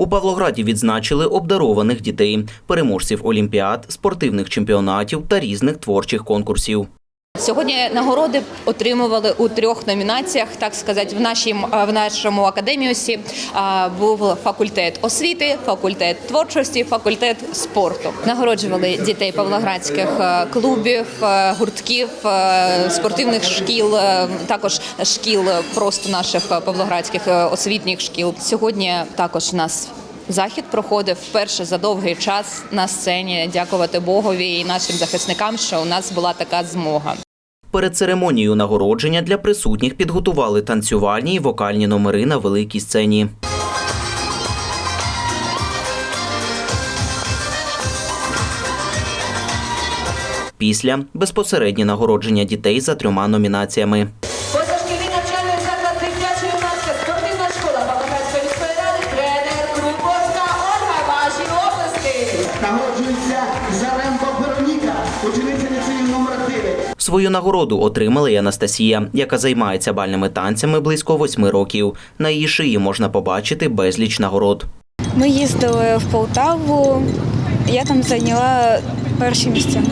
У Павлограді відзначили обдарованих дітей, переможців олімпіад, спортивних чемпіонатів та різних творчих конкурсів. Сьогодні нагороди отримували у трьох номінаціях, так сказати, в нашому, в нашому академіусі а, був факультет освіти, факультет творчості, факультет спорту. Нагороджували дітей павлоградських е, клубів, е, гуртків, е, спортивних шкіл, е, також шкіл просто наших е, павлоградських е, освітніх шкіл. Сьогодні також нас Захід проходив вперше за довгий час на сцені. Дякувати Богові і нашим захисникам, що у нас була така змога. Перед церемонією нагородження для присутніх підготували танцювальні і вокальні номери на великій сцені. Після безпосереднє нагородження дітей за трьома номінаціями. Позашкільний Свою нагороду отримала й Анастасія, яка займається бальними танцями близько восьми років. На її шиї можна побачити безліч нагород. Ми їздили в Полтаву, я там зайняла перші місця.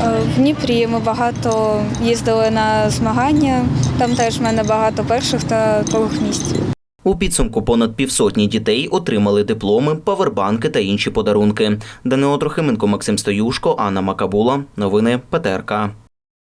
Е, В Дніпрі ми багато їздили на змагання, там теж в мене багато перших та других місць. У підсумку понад півсотні дітей отримали дипломи, павербанки та інші подарунки. Данило Трохименко, Максим Стоюшко, Анна Макабула. Новини ПТРК.